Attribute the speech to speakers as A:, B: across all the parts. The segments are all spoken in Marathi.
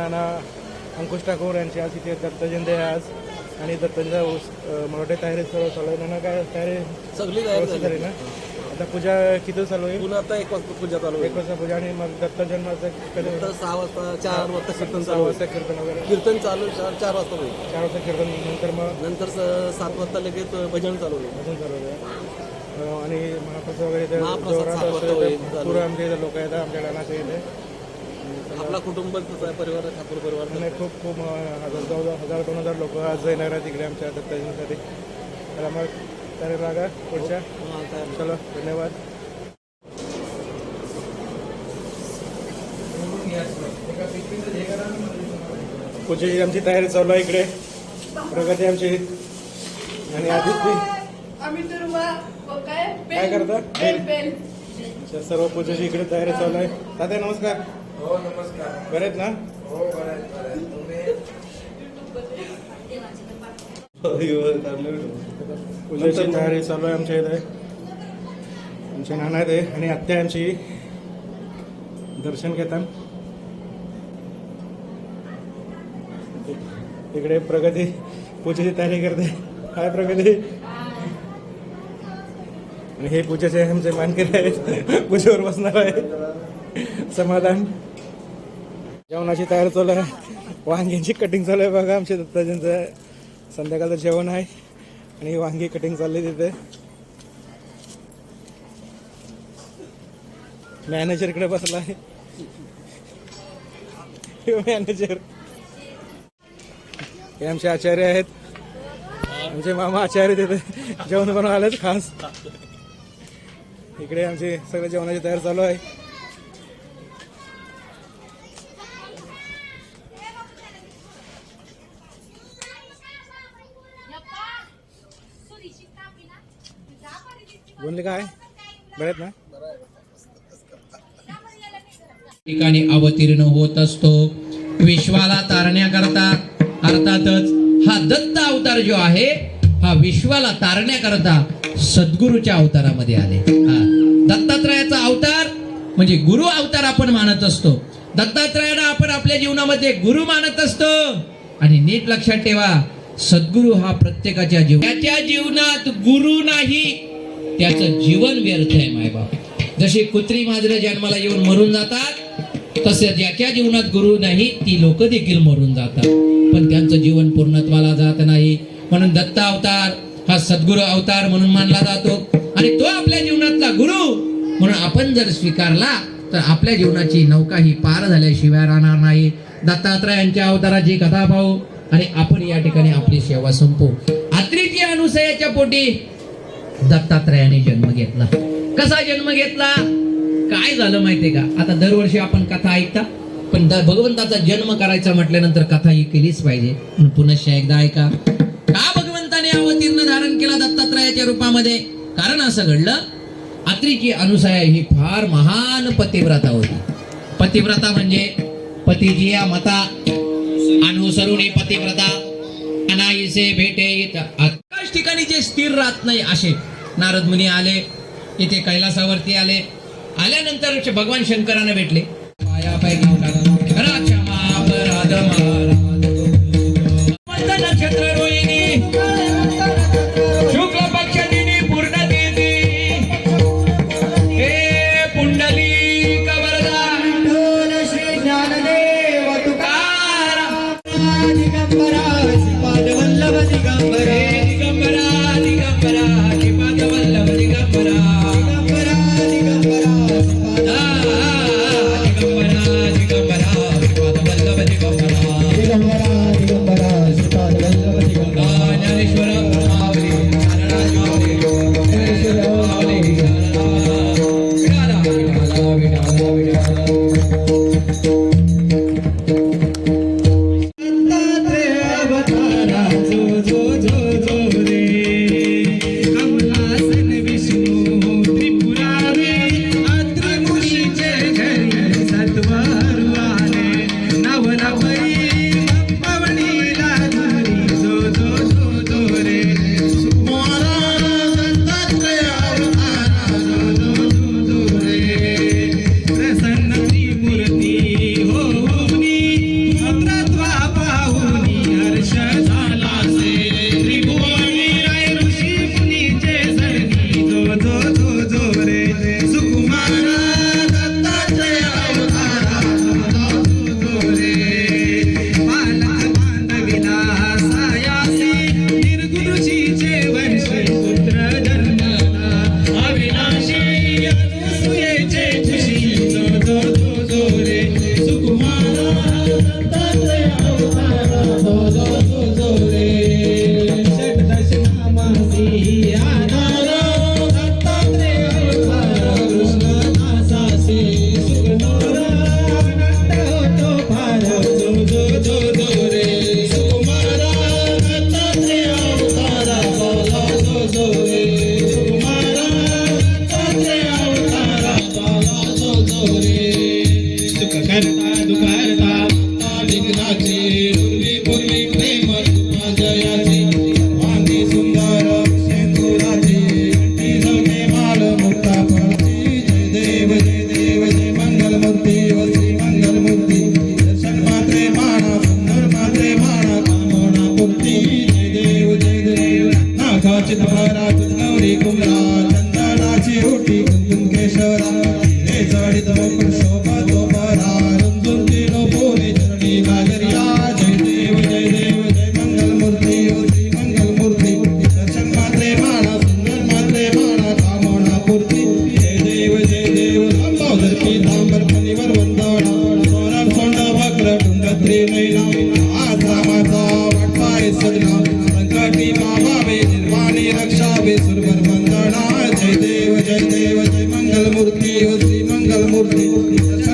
A: नाना अंकुश ठाकूर यांची आज इथे दत्त जयंती आहे आज. आणि दत्तांचा वाटतं तयारी सर्व चालू आहे. नाना काय तयारी?
B: सगळी तयारी
A: व्यवस्थित झाली. ना? आता पूजा किती चालू आहे?
B: पुन्हा आता एक वाजता पूजा चालू
A: एक वाजता पूजा आणि मग दत्त जन्माचं कधी होतं?
B: सहा वाजता चार वाजता कीर्तन
A: सहा
B: चालू
A: वाजता कीर्तन वगैरे.
B: कीर्तन चालू चार चार वाजता होईल.
A: चार वाजता कीर्तन नंतर मग?
B: नंतर स- सात वाजता लगेच भजन चालू होईल.
A: अजून चालू आहे अं, आणि महाप्रसाद वगैरे इथे
B: महाप्रसाद
A: जोरात
B: सात वाजता
A: असतो.
B: होईल,
A: इथे.
B: चालू.
A: पुरं आमच्या इथे लोक येतात आमच्या नानाच्या इथे.
B: आपला कुटुंबच आहे परिवार ठाकूर परिवार.
A: आणि खूप खूप हजार दोन हजार दोन हजार लोक आज येणार आहेत इकडे आमच्या दत्ताजींसाठी. तर मग तयारी लागा पुढच्या. चलो धन्यवाद. पूजेची आमची तयारी चालू आहे इकडे प्रगती आमची. आणि आधीच
C: काय?
A: करता? सर्व पूजेची इकडे तयारी चालू आहे. तात्या नमस्कार.
D: हो नमस्कार.
A: बरेच ना?
D: हो. तुम्ही?
A: तयारी चालू आहे आमच्या इथे. आमचे नाना आहेत आणि आत्या आमची दर्शन घेतात. इकडे प्रगती पूजेची तयारी करते. काय प्रगती. आणि हे पूजेचे आमचे मानकरी आहेत. पूजेवर बसणार आहे. समाधान. जेवणाची तयारी चालू आहे. वांग्यांची कटिंग चालू आहे बघा आमच्या दत्ताजींचं. संध्याकाळचं जेवण आहे. आणि वांगी कटिंग चालली तिथे. मॅनेजर इकडे बसला आहे. मॅनेजर हे आमचे आचार्य आहेत. आमचे मामा आचार्य तिथे जेवण बनवायलाच आलेत खास. इकडे आमचे सगळे जेवणाची तयारी चालू आहे. बोलले काय? बरेत ना?
E: ठिकाणी अवतीर्ण होत असतो. विश्वाला तारण्याकरता अर्थातच हा दत्त अवतार जो आहे हा विश्वाला तारण्याकरता सद्गुरूच्या अवतारामध्ये आले. हा दत्तात्रयाचा अवतार म्हणजे गुरु अवतार आपण मानत असतो. दत्तात्रयाला आपण आपल्या जीवनामध्ये गुरु मानत असतो. आणि नीट लक्षात ठेवा सद्गुरू हा प्रत्येकाच्या जीवन त्याच्या जीवनात गुरु नाही. त्याचं जीवन व्यर्थ आहे मायबाप जशी कुत्री मांजरं जन्माला येऊन मरून जातात तसे ज्याच्या जीवनात गुरु नाही ती लोक देखील मरून जातात. पण त्यांचं जीवन पूर्णत्वाला जात नाही. म्हणून दत्ता अवतार हा सद्गुरु अवतार म्हणून मानला जातो. आणि तो आपल्या जीवनातला गुरु. म्हणून आपण जर स्वीकारला तर आपल्या जीवनाची नौका ही पार झाल्याशिवाय राहणार नाही. दत्तात्रयांच्या अवताराची कथा पाहू. आणि आपण या ठिकाणी आपली सेवा संपू आत्रीची अनुसयाच्या पोटी दत्तात्रयाने जन्म घेतला. कसा जन्म घेतला? काय झालं माहितीये का? आता दरवर्षी आपण कथा ऐकता पण भगवंताचा जन्म करायचा म्हटल्यानंतर कथा ही केलीच पाहिजे. पुनश्च एकदा ऐका. का भगवंताने अवतीर्ण धारण केला दत्तात्रयाच्या रूपामध्ये? कारण असं घडलं अत्रीची अनुसया ही फार महान पतिव्रता होती. पतिव्रता म्हणजे पतीची या मता अनुसरुणी पतिव्रता अनाईसे भेटे आकाश ठिकाणी जे स्थिर राहत नाही असे नारद मुनी आले इथे कैलासावरती आले. आल्यानंतर भगवान शंकराने भेटले.
F: रक्षावे सुरवर जय देव जय देव जय मंगल मूर्ती श्री मंगल मूर्ती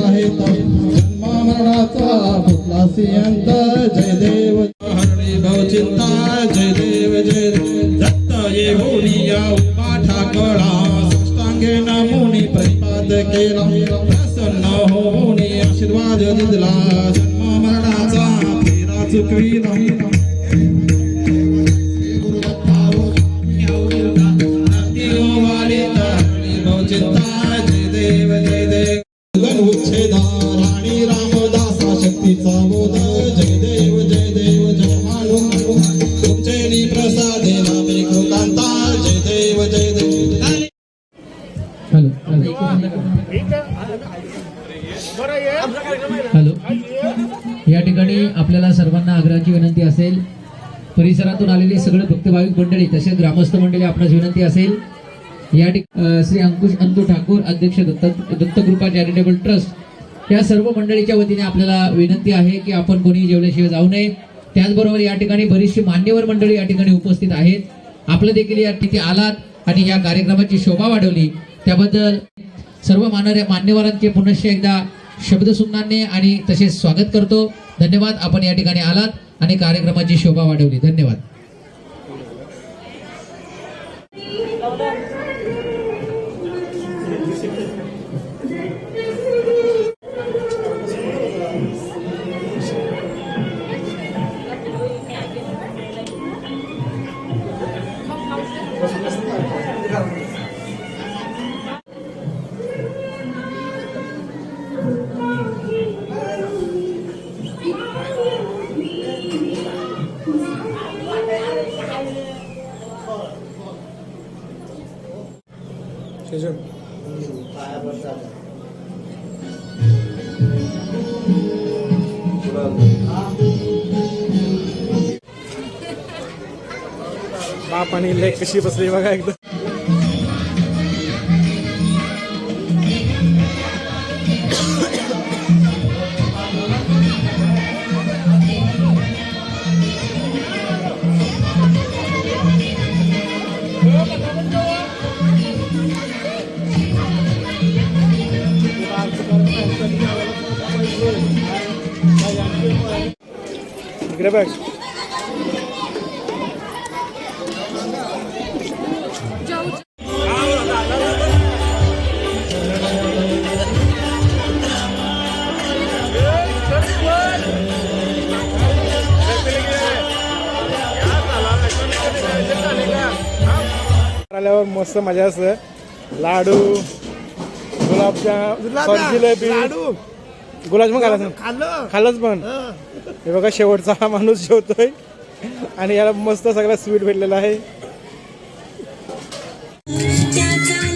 F: साहेब. जन्मामरणाचा आहे सियंत जय देव. हरणी भवचिंता जय देव जय दत्त ये होनिया उमा ठाकळा साष्टांगे नमुनी परिपाद केला प्रसन्न होनी आशीर्वाद दिला.
E: परिसरातून आलेले सगळे भक्तभाविक मंडळी तसेच ग्रामस्थ मंडळी आपणास विनंती असेल या ठिक श्री अंकुश अंतू ठाकूर अध्यक्ष दत्त दत्तकृपा चॅरिटेबल ट्रस्ट या सर्व मंडळीच्या वतीने आपल्याला विनंती आहे की आपण कोणी जेवल्याशिवाय जाऊ नये. त्याचबरोबर या ठिकाणी बरीचशी मान्यवर मंडळी या ठिकाणी उपस्थित आहेत. आपलं देखील या तिथे आलात आणि या कार्यक्रमाची शोभा वाढवली. त्याबद्दल सर्व मानर मान्यवरांचे पुनश्च एकदा शब्दसुमनाने आणि तसेच स्वागत करतो. धन्यवाद आपण या ठिकाणी आलात. आणि कार्यक्रमाची शोभा वाढवली. धन्यवाद.
A: बाप आणि लेक कशी बसली बघा एकदम इकडे बघ मस्त मजा असते लाडू गुलाबजाम सॉरी जिलेबी. गुलाबजाम खाल्ला खाल्लं. खाल्लंच पण? हे. बघा शेवटचा हा माणूस जेवतोय. आणि याला मस्त सगळा स्वीट भेटलेला आहे.
G: त्याचा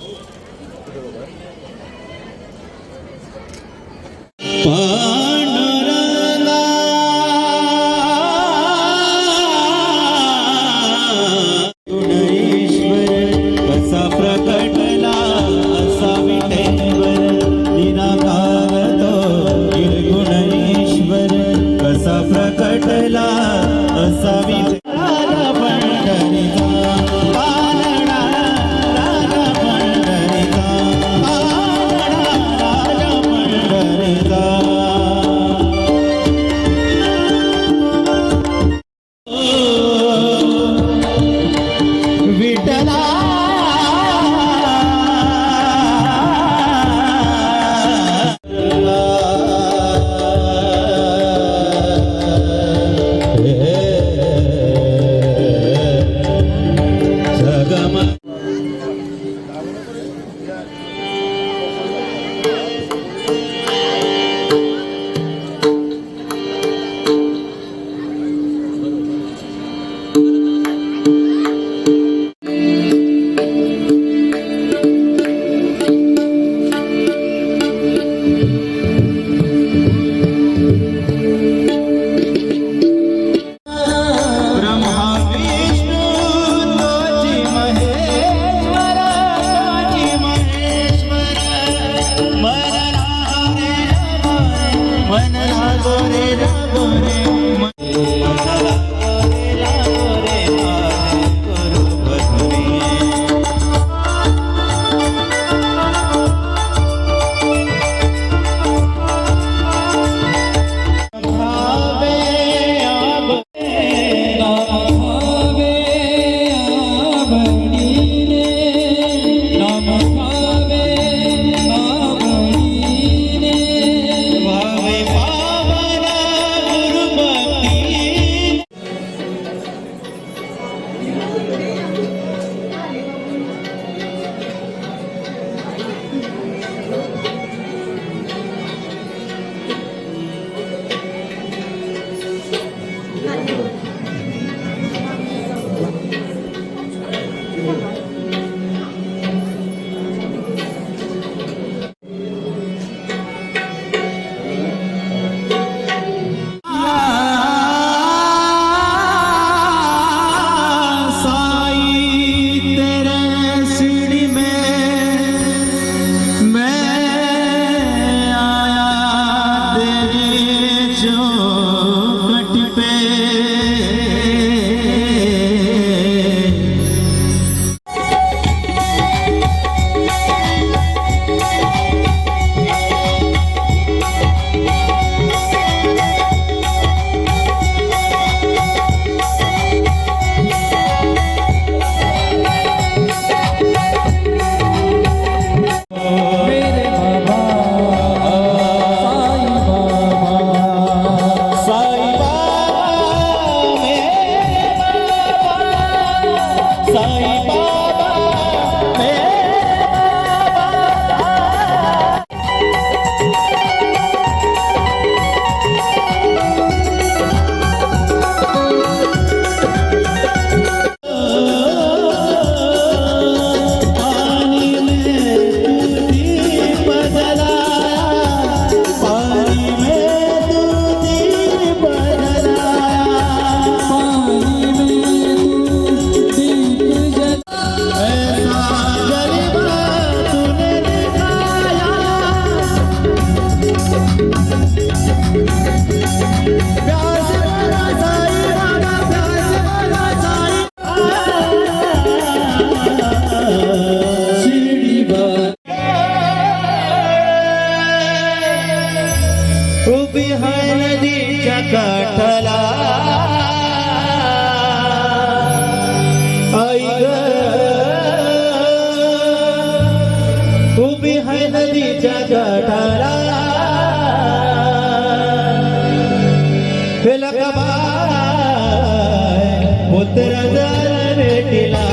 B: जाऊया
H: कसा ఉత్తర
E: జాల వేటిలా